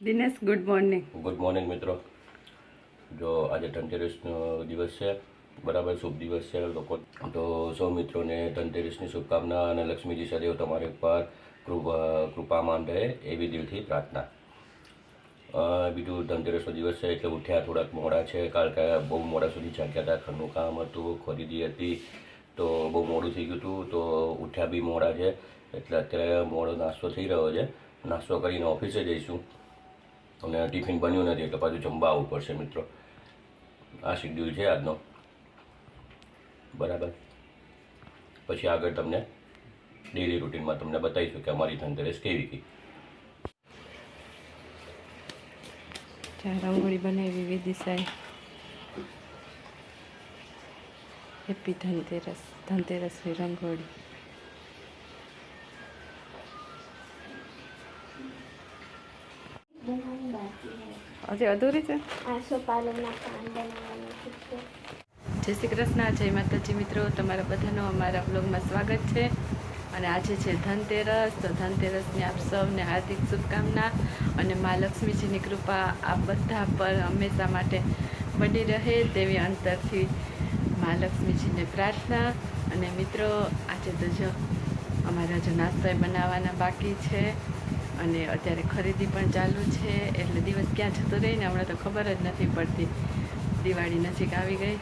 Dinesh good morning good morning મિત્રો. જો આજે ધનતેરસનો દિવસ છે, બરાબર શુભ દિવસ છે લોકો. તો સૌ મિત્રોને ધનતેરસની શુભકામના અને લક્ષ્મીજી સદૈવ તમારી પર કૃપા કૃપામાન રહે એવી દિલથી પ્રાર્થના. બીજું ધનતેરસનો દિવસ છે એટલે ઉઠ્યા થોડાક મોડા છે, કારણ કે બહુ મોડા સુધી જાગ્યા હતા, ઘરનું કામ હતું, ખરીદી હતી, તો બહુ મોડું થઈ ગયું હતું, તો ઉઠ્યા બી મોડા છે, એટલે અત્યારે મોડો નાસ્તો થઈ રહ્યો છે. નાસ્તો કરીને ઓફિસે જઈશું. અને ટિફિન બન્યું નથી, એટલે પાછું જમવા આવવું પડશે મિત્રો. આ શિડ્યુલ છે આજનો. બરાબર? પછી આગળ તમને ડેલી રૂટીનમાં તમને બતાવીશું કે અમારી ધનતેરસ કેવી ગઈ રંગોળી બનાવી વિદિશાએ હેપી ધનતેરસ, ધનતેરસની રંગોળી. હજી અધૂરી છે? જય શ્રી કૃષ્ણ જય માતાજી મિત્રો. તમારા બધાનો અમારા બ્લોગમાં સ્વાગત છે. અને આજે છે ધનતેરસ તો ધનતેરસની આપ સૌને હાર્દિક શુભકામના અને મા લક્ષ્મીજીની કૃપા આ બધા પર હંમેશા માટે બની રહે તેવી અંતરથી મા લક્ષ્મીજીને પ્રાર્થના. અને મિત્રો આજે તો જો અમારા જો નાસ્તો બનાવવાના બાકી છે અને અત્યારે ખરીદી પણ ચાલુ છે, એટલે દિવસ ક્યાં જતો રહી ને હમણાં તો ખબર જ નથી પડતી. દિવાળી નજીક આવી ગઈ,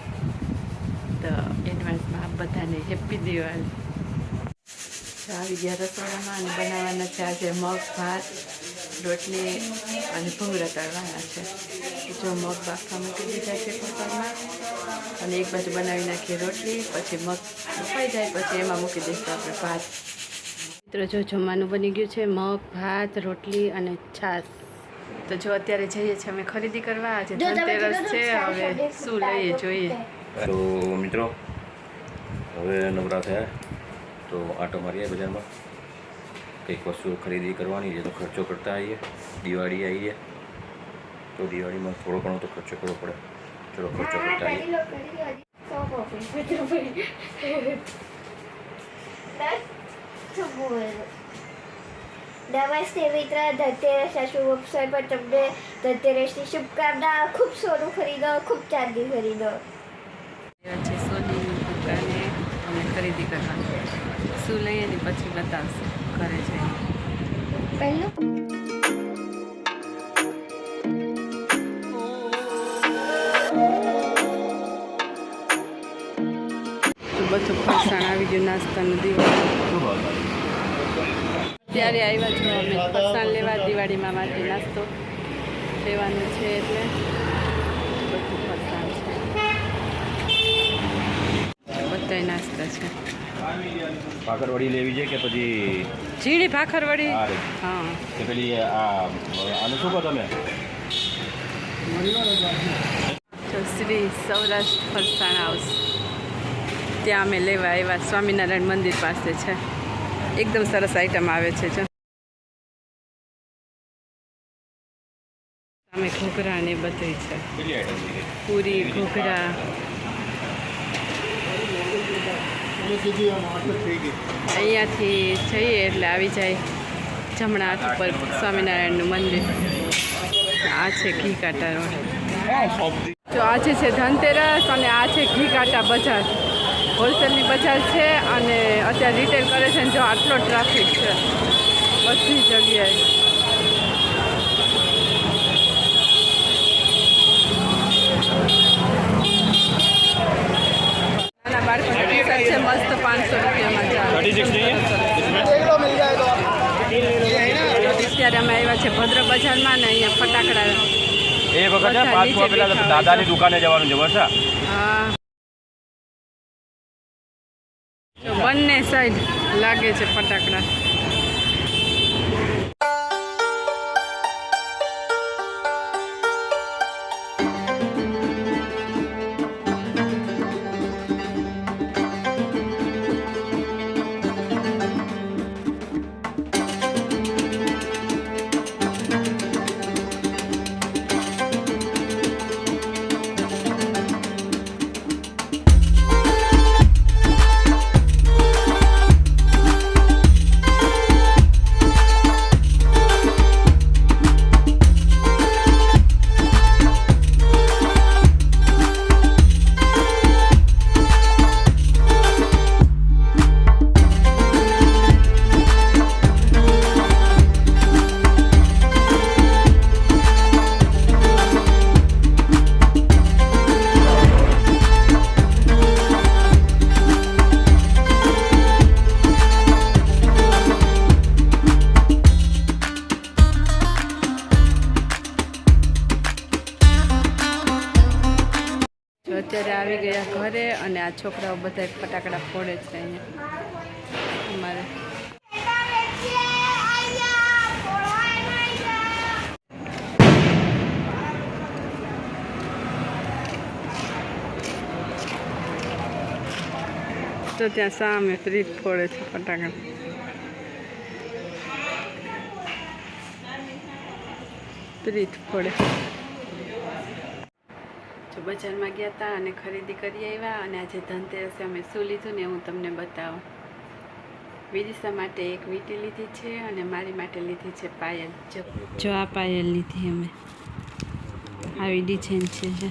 તો એડવાન્સમાં આપ બધાને હેપી દિવાળી. આવી ગયા રસોડામાં અને બનાવવાના છે આજે મગ, ભાત, રોટલી અને ભૂંગળા તળવાના છે. જો મગ બાફવા મૂકી દીધા છે કુકરમાં, અને એક બાજુ બનાવી નાખીએ રોટલી, પછી મગ બફાઈ જાય, પછી એમાં મૂકી દઈશું આપણે ભાત. મિત્રો જો જમવાનું બની ગયું છે મગ ભાત રોટલી અને છાસ તો જો અત્યારે જઈએ છીએ અમે ખરીદી કરવા. આજે ધનતેરસ છે હવે શું લઈએ જોઈએ. તો મિત્રો. હવે નવરા થયા. તો આટો મારીએ બજારમાં. કંઈક વસ્તુ ખરીદી કરવાની છે તો ખર્ચો કરતા આવીએ. દિવાળી આવીએ તો દિવાળીમાં થોડો ઘણો તો ખર્ચો કરવો પડે. ચલો ખર્ચો કરતા આવીએ. નમસ્તે મિત્ર ધનતેરસના શુભ અવસર પર તમને ધનતેરસની શુભકામના, ખૂબ સોનું ખરીદો, ખૂબ ચાંદી ખરીદો. ખરીદી કરવાની શું લઈએ પછી બતાવશે ઘરે જઈને પહેલું ગયું નાસ્તાનું દિવાળી ત્યારે આવ્યા છો અમે. ફરસાણ લેવા દિવાળીમાં માટે નાસ્તો લેવાનું છે એટલે બધું ફરસાણ છે. બધાય નાસ્તા છે. ભાખરવડી લેવી છે કે પછી ઝીણી ભાખરવડી? હા કે પેલી આનું શું કહો તમે? તો શ્રી સૌરાષ્ટ્ર ફરસાણ હાઉસ ત્યાં અમે લેવા આવ્યા. સ્વામિનારાયણ મંદિર પાસે છે. એકદમ સરસ આઈટમ આવે છે જો. અમે ઘૂઘરા ને બધું છે. પૂરી ઘૂઘરા. અહીંયાથી જઈએ એટલે આવી જાય જમણા હાથ ઉપર સ્વામિનારાયણનું મંદિર. આ છે ઘી કાંટા રોડ. જો આજે છે ધનતેરસ અને આ છે ઘી કાંટા બજાર. હોલસેલની બજાર છે અને અત્યારે રિટેલ કરે છે જો આટલો ટ્રાફિક છે બધી જગ્યાએ. નાના બાળકોની ટી-શર્ટ છે મસ્ત પાંચસો રૂપિયામાં અત્યારે અમે આવ્યા છે ભદ્ર બજારમાં ને અહીંયા ફટાકડા એ વખત દાદાની દુકાને જવાનું છે વર્ષા. હા. બંને સાઈડ લાગે છે ફટાકડા. અત્યારે આવી ગયા ઘરે અને આ છોકરાઓ બધા ફટાકડા ફોડે છે અહીંયા. અમારે. તો ત્યાં સામે ફ્રીજ ફોડે છે ફટાકડા. ફ્રીજ ફોડે. જો બજારમાં ગયા હતા અને ખરીદી કરી આવ્યા અને આજે ધનતેરસે અમે શું લીધું ને હું તમને બતાવું. વિદિશા માટે એક વીંટી લીધી છે અને મારી માટે લીધી છે પાયલ. જો આ પાયલ લીધી અમે. આવી ડિઝાઇન છે જો.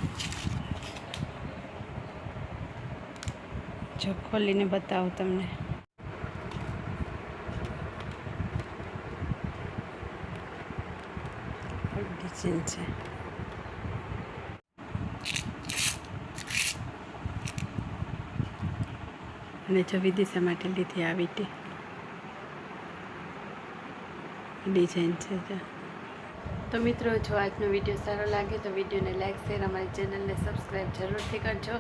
ખોલીને બતાવું તમને. ડિઝાઇન છે. અને જો વિદિશા માટે લીધી આવી હતી ડિઝાઇન છે તો મિત્રો, જો આજનો વીડિયો સારો લાગે તો વિડીયોને લાઇક શેર અમારી ચેનલને સબસ્ક્રાઈબ જરૂરથી કરજો.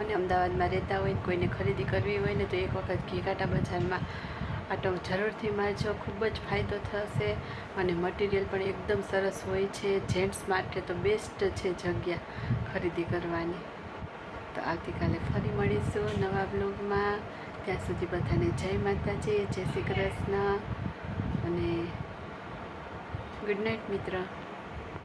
અને અમદાવાદમાં રહેતા હોય કોઈને ખરીદી કરવી હોય ને તો એક વખત ઘીઘાટા બજારમાં આટો જરૂરથી મારજો. ખૂબ જ ફાયદો થશે. અને મટીરિયલ પણ એકદમ સરસ હોય છે. જેન્ટ્સ માટે તો બેસ્ટ છે જગ્યા ખરીદી કરવાની. તો આવતીકાલે ફરી મળીશું નવા બ્લોગમાં. ત્યાં સુધી બધાને જય માતાજી, જય શ્રી કૃષ્ણ અને ગુડ નાઇટ મિત્ર.